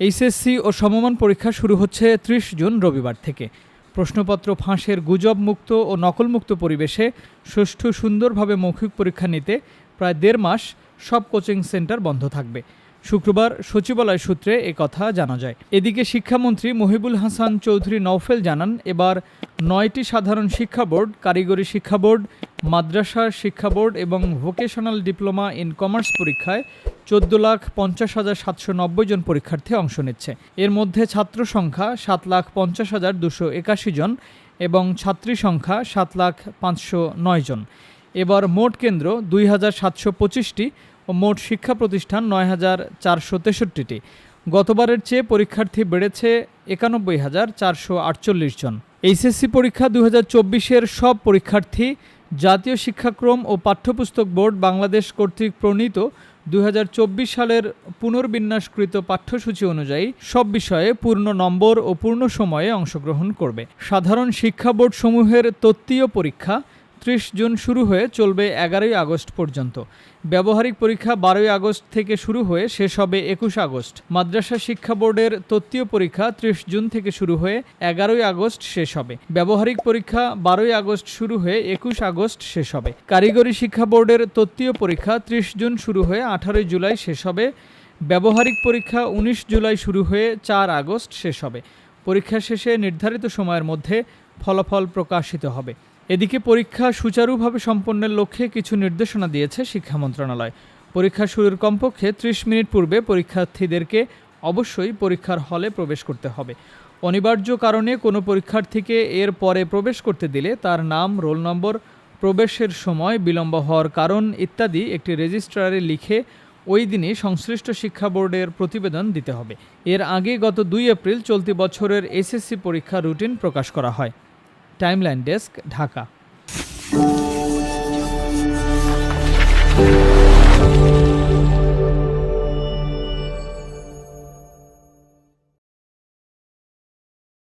HSC ও সমমান পরীক্ষা শুরু হচ্ছে ত্রিশ জুন রবিবার থেকে। প্রশ্নপত্র ফাঁসের গুজব মুক্ত ও নকলমুক্ত পরিবেশে সুষ্ঠু সুন্দরভাবে মৌখিক পরীক্ষা নিতে প্রায় দেড় মাস সব কোচিং সেন্টার বন্ধ থাকবে। শুক্রবার সচিবালয় সূত্রে কথা জানা যায়। এদিকে শিক্ষামন্ত্রী মহিবুল হাসান চৌধুরী নওফেল জানান, এবার নয়টি সাধারণ শিক্ষা বোর্ড, কারিগরি শিক্ষা বোর্ড, মাদ্রাসা শিক্ষা বোর্ড এবং ভোকেশনাল ডিপ্লোমা ইন কমার্স পরীক্ষায় চোদ্দ লাখ পঞ্চাশ হাজার সাতশো নব্বই জন পরীক্ষার্থী অংশ নিচ্ছে। এর মধ্যে ছাত্র সংখ্যা সাত লাখ পঞ্চাশ হাজার দুশো একাশি জন এবং ছাত্রী সংখ্যা সাত লাখ পাঁচশো নয় জন। এবার মোট কেন্দ্র দুই হাজার সাতশো পঁচিশটি ও মোট শিক্ষা প্রতিষ্ঠান নয় হাজার চারশো তেষট্টিটি। গতবারের চেয়ে পরীক্ষার্থী বেড়েছে একানব্বই হাজার চারশো আটচল্লিশ জন। এইচএসসি পরীক্ষা দু হাজার চব্বিশের সব পরীক্ষার্থী, জাতীয় শিক্ষাক্রম ও পাঠ্যপুস্তক বোর্ড বাংলাদেশ কর্তৃক প্রণীত দুই হাজার চব্বিশ সালের পুনর্বিন্যাসকৃত পাঠ্যসূচি অনুযায়ী সব বিষয়ে পূর্ণ নম্বর ও পূর্ণ সময়ে অংশগ্রহণ করবে। সাধারণ শিক্ষা বোর্ড সমূহের তত্ত্বীয় পরীক্ষা ত্রিশ জুন শুরু হয়ে চলবে এগারোই আগস্ট পর্যন্ত। ব্যবহারিক পরীক্ষা বারোই আগস্ট থেকে শুরু হয়ে শেষ হবে একুশ আগস্ট। মাদ্রাসা শিক্ষা বোর্ডের তত্ত্বীয় পরীক্ষা ত্রিশ জুন থেকে শুরু হয়ে এগারোই আগস্ট শেষ হবে। ব্যবহারিক পরীক্ষা বারোই আগস্ট শুরু হয়ে একুশ আগস্ট শেষ হবে। কারিগরি শিক্ষা বোর্ডের তত্ত্বীয় পরীক্ষা ত্রিশ জুন শুরু হয়ে আঠারোই জুলাই শেষ হবে। ব্যবহারিক পরীক্ষা উনিশ জুলাই শুরু হয়ে চার আগস্ট শেষ হবে। পরীক্ষা শেষে নির্ধারিত সময়ের মধ্যে ফলাফল প্রকাশিত হবে। এদিকে পরীক্ষা সুচারুভাবে সম্পন্নের লক্ষ্যে কিছু নির্দেশনা দিয়েছে শিক্ষা মন্ত্রণালয়। পরীক্ষা শুরুর কমপক্ষে ত্রিশ মিনিট পূর্বে পরীক্ষার্থীদেরকে অবশ্যই পরীক্ষার হলে প্রবেশ করতে হবে। অনিবার্য কারণে কোনো পরীক্ষার্থীকে এর পরে প্রবেশ করতে দিলে তার নাম, রোল নম্বর, প্রবেশের সময় বিলম্ব হওয়ার কারণ ইত্যাদি একটি রেজিস্ট্রারে লিখে ওই দিনই সংশ্লিষ্ট শিক্ষা বোর্ডের প্রতিবেদন দিতে হবে। এর আগে গত দুই এপ্রিল চলতি বছরের এসএসসি পরীক্ষা রুটিন প্রকাশ করা হয়। Timeline desk Dhaka